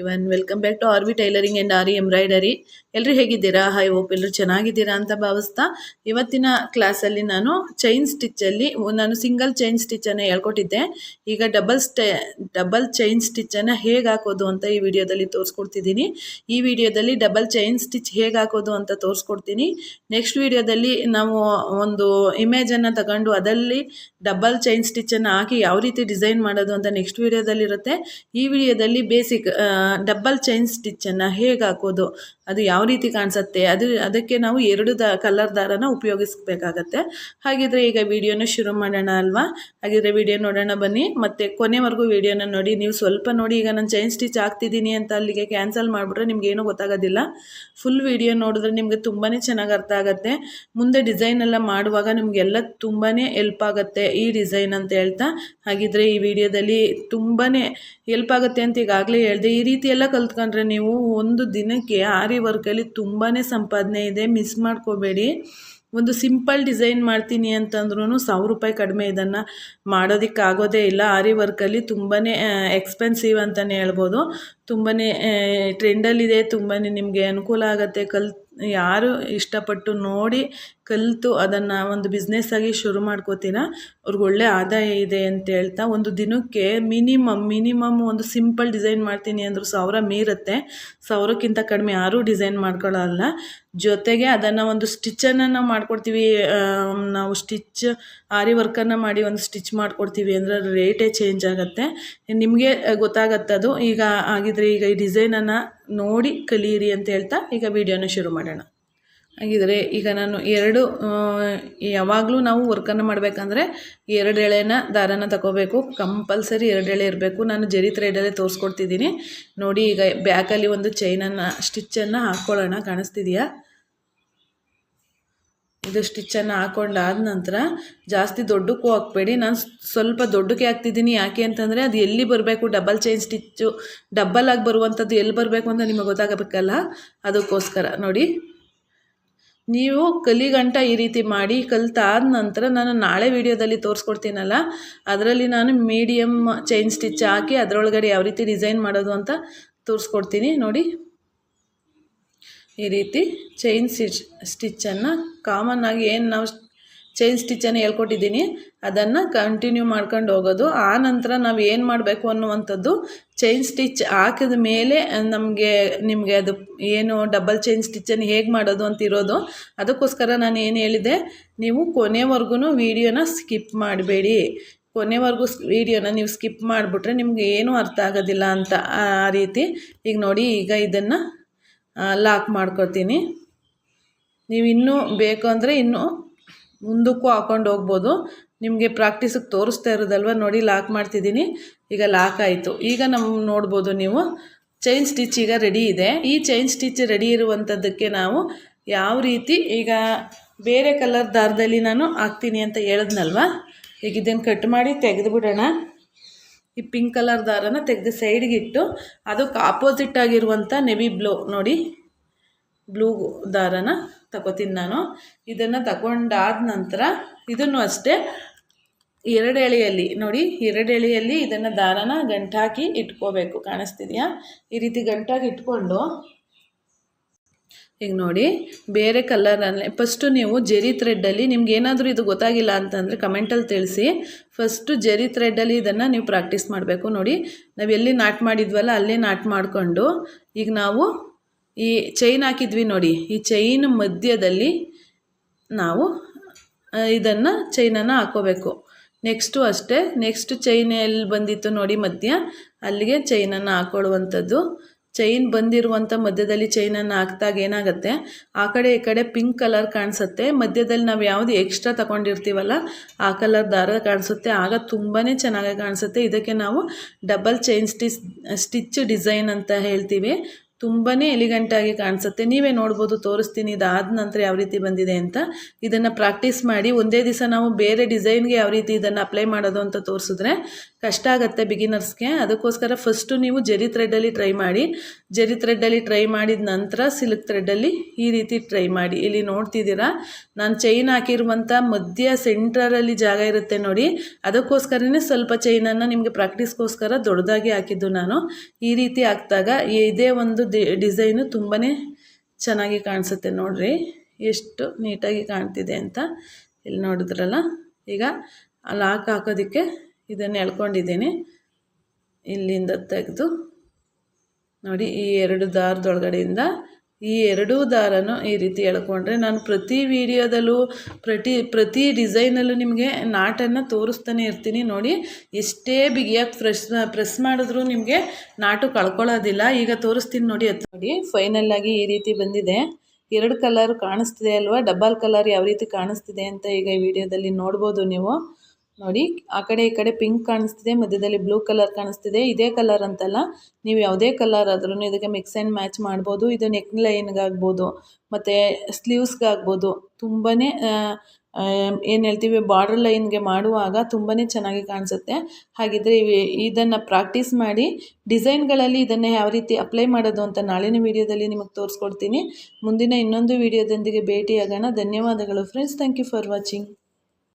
Even welcome back to R V tailoring and R embroidery ಎಲ್ಲರೂ ಹೇಗಿದ್ದೀರಾ? High ಓಪ್ ಎಲ್ಲರೂ ಚೆನ್ನಾಗಿದ್ದೀರಾ ಅಂತ ಭಾವಿಸ್ತಾ ಇವತ್ತಿನ ಕ್ಲಾಸಲ್ಲಿ ನಾನು ಚೈನ್ ಸ್ಟಿಚ್ಚಲ್ಲಿ ನಾನು ಸಿಂಗಲ್ ಚೈನ್ ಸ್ಟಿಚ್ಚನ್ನು ಹೇಳ್ಕೊಟ್ಟಿದ್ದೆ. ಈಗ ಡಬಲ್ ಸ್ಟೆ ಡಬಲ್ ಚೈನ್ ಸ್ಟಿಚ್ಚನ್ನು ಹೇಗೆ ಹಾಕೋದು ಅಂತ ಈ ವಿಡಿಯೋದಲ್ಲಿ ತೋರಿಸ್ಕೊಡ್ತಿದ್ದೀನಿ. ಈ ವಿಡಿಯೋದಲ್ಲಿ ಡಬಲ್ ಚೈನ್ ಸ್ಟಿಚ್ ಹೇಗೆ ಹಾಕೋದು ಅಂತ ತೋರಿಸ್ಕೊಡ್ತೀನಿ. ನೆಕ್ಸ್ಟ್ ವಿಡಿಯೋದಲ್ಲಿ ನಾವು ಒಂದು ಇಮೇಜನ್ನು ತಗೊಂಡು ಅದರಲ್ಲಿ ಡಬಲ್ ಚೈನ್ ಸ್ಟಿಚ್ಚನ್ನು ಹಾಕಿ ಯಾವ ರೀತಿ ಡಿಸೈನ್ ಮಾಡೋದು ಅಂತ ನೆಕ್ಸ್ಟ್ ವಿಡಿಯೋದಲ್ಲಿ ಇರುತ್ತೆ ಈ ವಿಡಿಯೋದಲ್ಲಿ ಬೇಸಿಕ್ ಡಬಲ್ ಚೈನ್ ಸ್ಟಿಚ್ಚನ್ನು ಹೇಗೆ ಹಾಕೋದು? ಅದು ಯಾವ ರೀತಿ ಕಾಣಿಸುತ್ತೆ? ಅದು ಅದಕ್ಕೆ ನಾವು ಎರಡು ದ ಕಲರ್ ದಾರನ ಉಪಯೋಗಿಸ್ಬೇಕಾಗತ್ತೆ. ಹಾಗಿದ್ರೆ ಈಗ ವಿಡಿಯೋನ ಶುರು ಮಾಡೋಣ ಅಲ್ವಾ? ಹಾಗಿದ್ರೆ ವಿಡಿಯೋ ನೋಡೋಣ ಬನ್ನಿ. ಮತ್ತು ಕೊನೆವರೆಗೂ ವಿಡಿಯೋನ ನೋಡಿ. ನೀವು ಸ್ವಲ್ಪ ನೋಡಿ, ಈಗ ನಾನು ಚೈನ್ ಸ್ಟಿಚ್ ಹಾಕ್ತಿದ್ದೀನಿ ಅಂತ ಅಲ್ಲಿಗೆ ಕ್ಯಾನ್ಸಲ್ ಮಾಡಿಬಿಟ್ರೆ ನಿಮ್ಗೆ ಏನೂ ಗೊತ್ತಾಗೋದಿಲ್ಲ. ಫುಲ್ ವಿಡಿಯೋ ನೋಡಿದ್ರೆ ನಿಮಗೆ ತುಂಬಾ ಚೆನ್ನಾಗಿ ಅರ್ಥ ಆಗುತ್ತೆ. ಮುಂದೆ ಡಿಸೈನ್ ಎಲ್ಲ ಮಾಡುವಾಗ ನಿಮಗೆಲ್ಲ ತುಂಬಾ ಹೆಲ್ಪ್ ಆಗುತ್ತೆ ಈ ಡಿಸೈನ್ ಅಂತ ಹೇಳ್ತಾ. ಹಾಗಿದ್ರೆ ಈ ವಿಡಿಯೋದಲ್ಲಿ ತುಂಬಾ ಹೆಲ್ಪ್ ಆಗುತ್ತೆ ಅಂತ ಈಗಾಗಲೇ ಹೇಳಿದೆ. ಈ ರೀತಿ ಎಲ್ಲ ಕಲ್ತ್ಕೊಂಡ್ರೆ ನೀವು ಒಂದು ದಿನಕ್ಕೆ ಆರಿ ವರ್ಕಲ್ಲಿ ತುಂಬಾ ಸಂಪಾದನೆ ಇದೆ. ಮಿಸ್ ಮಾಡ್ಕೋಬೇಡಿ. ಒಂದು ಸಿಂಪಲ್ ಡಿಸೈನ್ ಮಾಡ್ತೀನಿ ಅಂತಂದ್ರೂ ಸಾವಿರ ರೂಪಾಯಿ ಕಡಿಮೆ ಇದನ್ನು ಮಾಡೋದಕ್ಕಾಗೋದೇ ಇಲ್ಲ. ಆರಿ ವರ್ಕಲ್ಲಿ ತುಂಬಾ ಎಕ್ಸ್ಪೆನ್ಸಿವ್ ಅಂತಲೇ ಹೇಳ್ಬೋದು. ತುಂಬಾ ಟ್ರೆಂಡಲ್ಲಿದೆ ತುಂಬಾ ನಿಮಗೆ ಅನುಕೂಲ ಆಗುತ್ತೆ. ಕಲ್ ಯಾರು ಇಷ್ಟಪಟ್ಟು ನೋಡಿ ಕಲಿತು ಅದನ್ನು ಒಂದು ಬಿಸ್ನೆಸ್ಸಾಗಿ ಶುರು ಮಾಡ್ಕೋತೀನ? ಅವ್ರಿಗೆ ಒಳ್ಳೆ ಆದಾಯ ಇದೆ ಅಂತ ಹೇಳ್ತಾ ಒಂದು ದಿನಕ್ಕೆ ಮಿನಿಮಮ್ ಮಿನಿಮಮ್ ಒಂದು ಸಿಂಪಲ್ ಡಿಸೈನ್ ಮಾಡ್ತೀನಿ ಅಂದರೂ ಸಾವಿರ ಮೀರುತ್ತೆ. ಸಾವಿರಕ್ಕಿಂತ ಕಡಿಮೆ ಯಾರೂ ಡಿಸೈನ್ ಮಾಡ್ಕೊಳ್ಳಲ್ಲ ಜೊತೆಗೆ ಅದನ್ನು ಒಂದು ಸ್ಟಿಚ್ಚನ್ನು ನಾವು ಮಾಡ್ಕೊಡ್ತೀವಿ ನಾವು ಸ್ಟಿಚ್ ಆರಿ ವರ್ಕನ್ನು ಮಾಡಿ ಒಂದು ಸ್ಟಿಚ್ ಮಾಡ್ಕೊಡ್ತೀವಿ ಅಂದರೆ ರೇಟೇ ಚೇಂಜ್ ಆಗುತ್ತೆ. ನಿಮಗೆ ಗೊತ್ತಾಗತ್ತದು. ಈಗ ಆಗಿದ್ರೆ ಈಗ ಈ ಡಿಸೈನನ್ನು ನೋಡಿ ಕಲಿಯಿರಿ ಅಂತ ಹೇಳ್ತಾ ಈಗ ವಿಡಿಯೋನ ಶುರು ಮಾಡೋಣ. ಹಾಗಿದ್ರೆ ಈಗ ನಾನು ಎರಡು ಯಾವಾಗಲೂ ನಾವು ವರ್ಕನ್ನು ಮಾಡಬೇಕಂದ್ರೆ ಎರಡು ಎಳೆನ ದಾರನ ತಗೋಬೇಕು. ಕಂಪಲ್ಸರಿ ಎರಡು ಎಳೆ ಇರಬೇಕು. ನಾನು ಜರಿ ಥ್ರೆಡಲ್ಲೇ ತೋರಿಸ್ಕೊಡ್ತಿದ್ದೀನಿ. ನೋಡಿ ಈಗ ಬ್ಯಾಕಲ್ಲಿ ಒಂದು ಚೈನನ್ನು ಸ್ಟಿಚ್ಚನ್ನು ಹಾಕ್ಕೊಳ್ಳೋಣ. ಕಾಣಿಸ್ತಿದೆಯಾ? ಇದು ಸ್ಟಿಚ್ಚನ್ನು ಹಾಕೊಂಡಾದ ನಂತರ ಜಾಸ್ತಿ ದೊಡ್ಡಕ್ಕೂ ಹಾಕ್ಬೇಡಿ. ನಾನು ಸ್ವಲ್ಪ ದೊಡ್ಡಕ್ಕೆ ಹಾಕ್ತಿದ್ದೀನಿ. ಯಾಕೆ ಅಂತಂದರೆ ಅದು ಎಲ್ಲಿ ಬರಬೇಕು? ಡಬಲ್ ಚೈನ್ ಸ್ಟಿಚ್ಚು ಡಬ್ಬಲ್ ಆಗಿ ಬರುವಂಥದ್ದು ಎಲ್ಲಿ ಬರಬೇಕು ಅಂತ ನಿಮಗೆ ಗೊತ್ತಾಗಬೇಕಲ್ಲ? ಅದಕ್ಕೋಸ್ಕರ. ನೋಡಿ. ನೀವು ಕಲಿಗಂಟ ಈ ರೀತಿ ಮಾಡಿ ಕಲಿತಾದ ನಂತರ ನಾನು ನಾಳೆ ವಿಡಿಯೋದಲ್ಲಿ ತೋರಿಸ್ಕೊಡ್ತೀನಲ್ಲ, ಅದರಲ್ಲಿ ನಾನು ಮೀಡಿಯಮ್ ಚೈನ್ ಸ್ಟಿಚ್ ಹಾಕಿ ಅದರೊಳಗಡೆ ಯಾವ ರೀತಿ ಡಿಸೈನ್ ಮಾಡೋದು ಅಂತ ತೋರಿಸ್ಕೊಡ್ತೀನಿ. ನೋಡಿ. ಈ ರೀತಿ ಚೈನ್ ಸ್ಟಿಚ್ ಸ್ಟಿಚ್ಚನ್ನು ಆಗಿ ಏನು ನಾವು ಚೈನ್ ಸ್ಟಿಚ್ಚನ್ನು ಹೇಳ್ಕೊಟ್ಟಿದ್ದೀನಿ ಅದನ್ನು ಕಂಟಿನ್ಯೂ ಮಾಡ್ಕೊಂಡು ಹೋಗೋದು. ಆ ನಂತರ ನಾವು ಏನು ಮಾಡಬೇಕು ಅನ್ನುವಂಥದ್ದು ಚೈನ್ ಸ್ಟಿಚ್ ಹಾಕಿದ ಮೇಲೆ ನಮಗೆ, ನಿಮಗೆ ಅದು ಏನು ಡಬಲ್ ಚೈನ್ ಸ್ಟಿಚ್ಚನ್ನು ಹೇಗೆ ಮಾಡೋದು ಅಂತ ಇರೋದು, ಅದಕ್ಕೋಸ್ಕರ ನಾನು ಏನು ಹೇಳಿದೆ, ನೀವು ಕೊನೆವರೆಗೂ ವೀಡಿಯೋನ ಸ್ಕಿಪ್ ಮಾಡಬೇಡಿ. ಕೊನೆವರೆಗೂ ವೀಡಿಯೋನ ನೀವು ಸ್ಕಿಪ್ ಮಾಡಿಬಿಟ್ರೆ ನಿಮ್ಗೆ ಏನೂ ಅರ್ಥ ಆಗೋದಿಲ್ಲ ಅಂತ ಆ ರೀತಿ. ಈಗ ನೋಡಿ, ಈಗ ಇದನ್ನು ಲಾಕ್ ಮಾಡ್ಕೊಳ್ತೀನಿ. ನೀವು ಇನ್ನೂ ಬೇಕು ಅಂದರೆ ಇನ್ನೂ ಮುಂದಕ್ಕೂ ಹಾಕೊಂಡು ಹೋಗ್ಬೋದು. ನಿಮಗೆ ಪ್ರಾಕ್ಟೀಸಿಗೆ ತೋರಿಸ್ತಾ ಇರೋದಲ್ವ? ನೋಡಿ, ಲಾಕ್ ಮಾಡ್ತಿದ್ದೀನಿ. ಈಗ ಲಾಕ್ ಆಯಿತು. ಈಗ ನಮ್ಮ ನೋಡ್ಬೋದು ನೀವು. ಚೈನ್ ಸ್ಟಿಚ್ ಈಗ ರೆಡಿ ಇದೆ. ಈ ಚೈನ್ ಸ್ಟಿಚ್ ರೆಡಿ ಇರುವಂಥದ್ದಕ್ಕೆ ನಾವು ಯಾವ ರೀತಿ ಈಗ ಬೇರೆ ಕಲರ್ ದಾರದಲ್ಲಿ ನಾನು ಹಾಕ್ತೀನಿ ಅಂತ ಹೇಳಿದ್ನಲ್ವ? ಈಗ ಇದನ್ನು ಕಟ್ ಮಾಡಿ ತೆಗೆದುಬಿಡೋಣ. ಈ ಪಿಂಕ್ ಕಲರ್ ದಾರನ ತೆಗೆದು ಸೈಡ್ಗಿಟ್ಟು ಅದಕ್ಕೆ ಆಪೋಸಿಟ್ ಆಗಿರುವಂಥ ನೆವಿ ಬ್ಲೂ ನೋಡಿ ಬ್ಲೂ ದಾರನ ತಗೋತೀನಿ ನಾನು. ಇದನ್ನು ತಗೊಂಡಾದ ನಂತರ ಇದನ್ನು ಅಷ್ಟೇ ಎರಡು ಎಳೆಯಲ್ಲಿ, ನೋಡಿ, ಎರಡು ಎಳೆಯಲ್ಲಿ ಇದನ್ನು ದಾರನ ಗಂಟಾಕಿ ಇಟ್ಕೋಬೇಕು. ಕಾಣಿಸ್ತಿದೆಯಾ? ಈ ರೀತಿ ಗಂಟಾಗಿ ಇಟ್ಕೊಂಡು ಈಗ ನೋಡಿ, ಬೇರೆ ಕಲರಲ್ಲಿ ಫಸ್ಟು ನೀವು ಜೆರಿ ಥ್ರೆಡ್ಡಲ್ಲಿ ನಿಮ್ಗೆ ಏನಾದರೂ ಇದು ಗೊತ್ತಾಗಿಲ್ಲ ಅಂತಂದರೆ ಕಮೆಂಟಲ್ಲಿ ತಿಳಿಸಿ. ಫಸ್ಟು ಜೆರಿ ಥ್ರೆಡ್ಡಲ್ಲಿ ಇದನ್ನು ನೀವು ಪ್ರಾಕ್ಟೀಸ್ ಮಾಡಬೇಕು. ನೋಡಿ, ನಾವು ಎಲ್ಲಿ ನಾಟ್ ಮಾಡಿದ್ವಲ್ಲ, ಅಲ್ಲೇ ನಾಟ್ ಮಾಡಿಕೊಂಡು, ಈಗ ನಾವು ಈ ಚೈನ್ ಹಾಕಿದ್ವಿ ನೋಡಿ, ಈ ಚೈನ್ ಮಧ್ಯದಲ್ಲಿ ನಾವು ಇದನ್ನು ಚೈನನ್ನು ಹಾಕೋಬೇಕು. ನೆಕ್ಸ್ಟು ಅಷ್ಟೇ ನೆಕ್ಸ್ಟ್ ಚೈನ್ ಎಲ್ಲಿ ಬಂದಿತ್ತು ನೋಡಿ ಮಧ್ಯ, ಅಲ್ಲಿಗೆ ಚೈನನ್ನು ಹಾಕೊಳ್ಳುವಂಥದ್ದು. ಚೈನ್ ಬಂದಿರುವಂಥ ಮಧ್ಯದಲ್ಲಿ ಚೈನನ್ನು ಹಾಕ್ದಾಗ ಏನಾಗುತ್ತೆ? ಆ ಕಡೆ ಈ ಕಡೆ ಪಿಂಕ್ ಕಲರ್ ಕಾಣಿಸುತ್ತೆ. ಮಧ್ಯದಲ್ಲಿ ನಾವು ಯಾವುದು ಎಕ್ಸ್ಟ್ರಾ ತಗೊಂಡಿರ್ತೀವಲ್ಲ, ಆ ಕಲರ್ ದಾರ ಕಾಣಿಸುತ್ತೆ. ಆಗ ತುಂಬಾ ಚೆನ್ನಾಗಿ ಕಾಣಿಸುತ್ತೆ. ಇದಕ್ಕೆ ನಾವು double chain stitch stitch design ಅಂತ ಹೇಳ್ತೀವಿ. ತುಂಬಾ ಎಲಿಗೆಂಟಾಗಿ ಕಾಣಿಸುತ್ತೆ. ನೀವೇ ನೋಡ್ಬೋದು, ತೋರಿಸ್ತೀನಿ, ಇದಾದ ನಂತರ ಯಾವ ರೀತಿ ಬಂದಿದೆ ಅಂತ. ಇದನ್ನು ಪ್ರಾಕ್ಟೀಸ್ ಮಾಡಿ, ಒಂದೇ ದಿವಸ ನಾವು ಬೇರೆ ಡಿಸೈನ್ಗೆ ಯಾವ ರೀತಿ ಇದನ್ನು ಅಪ್ಲೈ ಮಾಡೋದು ಅಂತ ತೋರಿಸಿದ್ರೆ ಕಷ್ಟ ಆಗುತ್ತೆ ಬಿಗಿನರ್ಸ್ಗೆ. ಅದಕ್ಕೋಸ್ಕರ ಫಸ್ಟು ನೀವು ಜರಿ ಥ್ರೆಡ್ಡಲ್ಲಿ ಟ್ರೈ ಮಾಡಿ. ಜರಿ ಥ್ರೆಡ್ಡಲ್ಲಿ ಟ್ರೈ ಮಾಡಿದ ನಂತರ ಸಿಲ್ಕ್ ಥ್ರೆಡ್ಡಲ್ಲಿ ಈ ರೀತಿ ಟ್ರೈ ಮಾಡಿ. ಇಲ್ಲಿ ನೋಡ್ತಿದ್ದೀರಾ, ನಾನು ಚೈನ್ ಹಾಕಿರುವಂಥ ಮಧ್ಯ ಸೆಂಟ್ರಲ್ಲಿ ಜಾಗ ಇರುತ್ತೆ ನೋಡಿ. ಅದಕ್ಕೋಸ್ಕರನೇ ಸ್ವಲ್ಪ ಚೈನನ್ನು ನಿಮಗೆ ಪ್ರಾಕ್ಟೀಸ್ಗೋಸ್ಕರ ದೊಡ್ಡದಾಗಿ ಹಾಕಿದ್ದು ನಾನು. ಈ ರೀತಿ ಹಾಕಿದಾಗ ಇದೇ ಒಂದು ಡಿಸೈನು ತುಂಬಾ ಚೆನ್ನಾಗಿ ಕಾಣಿಸುತ್ತೆ ನೋಡಿರಿ. ಎಷ್ಟು ನೀಟಾಗಿ ಕಾಣ್ತಿದೆ ಅಂತ ಇಲ್ಲಿ ನೋಡಿದ್ರಲ್ಲ. ಈಗ ಲಾಕ್ ಹಾಕೋದಕ್ಕೆ ಇದನ್ನು ಎಳ್ಕೊಂಡಿದ್ದೀನಿ. ಇಲ್ಲಿಂದ ತೆಗೆದು ನೋಡಿ ಈ ಎರಡು ದಾರದೊಳಗಡೆಯಿಂದ ಈ ಎರಡೂ ದಾರನೂ ಈ ರೀತಿ ಎಳ್ಕೊಂಡ್ರೆ ನಾನು ಪ್ರತಿ ವಿಡಿಯೋದಲ್ಲೂ ಪ್ರತಿ ಪ್ರತಿ ಡಿಸೈನಲ್ಲೂ ನಿಮಗೆ ನಾಟನ್ನು ತೋರಿಸ್ತಾನೆ ಇರ್ತೀನಿ ನೋಡಿ. ಎಷ್ಟೇ ಬಿಗಿಯಾಗಿ ಫ್ರೆಶ್, ಪ್ರೆಸ್ ಮಾಡಿದ್ರೂ ನಿಮಗೆ ನಾಟು ಕಳ್ಕೊಳ್ಳೋದಿಲ್ಲ. ಈಗ ತೋರಿಸ್ತೀನಿ ನೋಡಿ ಅದು ನೋಡಿ. ಫೈನಲ್ ಆಗಿ ಈ ರೀತಿ ಬಂದಿದೆ. ಎರಡು ಕಲರ್ ಕಾಣಿಸ್ತಿದೆ ಅಲ್ವಾ? ಡಬಲ್ ಕಲರ್ ಯಾವ ರೀತಿ ಕಾಣಿಸ್ತಿದೆ ಅಂತ ಈಗ ಈ ವಿಡಿಯೋದಲ್ಲಿ ನೋಡ್ಬೋದು ನೀವು. ನೋಡಿ, ಆ ಕಡೆ ಈ ಕಡೆ ಪಿಂಕ್ ಕಾಣಿಸ್ತಿದೆ, ಮಧ್ಯದಲ್ಲಿ ಬ್ಲೂ ಕಲರ್ ಕಾಣಿಸ್ತಿದೆ. ಇದೇ ಕಲರ್ ಅಂತಲ್ಲ, ನೀವು ಯಾವುದೇ ಕಲರ್ ಆದ್ರೂ ಇದಕ್ಕೆ ಮಿಕ್ಸ್ ಆ್ಯಂಡ್ ಮ್ಯಾಚ್ ಮಾಡ್ಬೋದು. ಇದು ನೆಕ್ ಲೈನ್ಗಾಗ್ಬೋದು ಮತ್ತು ಸ್ಲೀವ್ಸ್ಗಾಗ್ಬೋದು ತುಂಬಾ ಏನು ಹೇಳ್ತೀವಿ ಬಾರ್ಡರ್ ಲೈನ್ಗೆ ಮಾಡುವಾಗ ತುಂಬಾ ಚೆನ್ನಾಗಿ ಕಾಣಿಸುತ್ತೆ. ಹಾಗಿದ್ದರೆ ಇದನ್ನು ಪ್ರಾಕ್ಟೀಸ್ ಮಾಡಿ ಡಿಸೈನ್ಗಳಲ್ಲಿ ಇದನ್ನು ಯಾವ ರೀತಿ ಅಪ್ಲೈ ಮಾಡೋದು ಅಂತ ನಾಳಿನ ವೀಡಿಯೋದಲ್ಲಿ ನಿಮಗೆ ತೋರಿಸ್ಕೊಡ್ತೀನಿ. ಮುಂದಿನ ಇನ್ನೊಂದು ವೀಡಿಯೋದೊಂದಿಗೆ ಭೇಟಿಯಾಗೋಣ. ಧನ್ಯವಾದಗಳು friends thank you for watching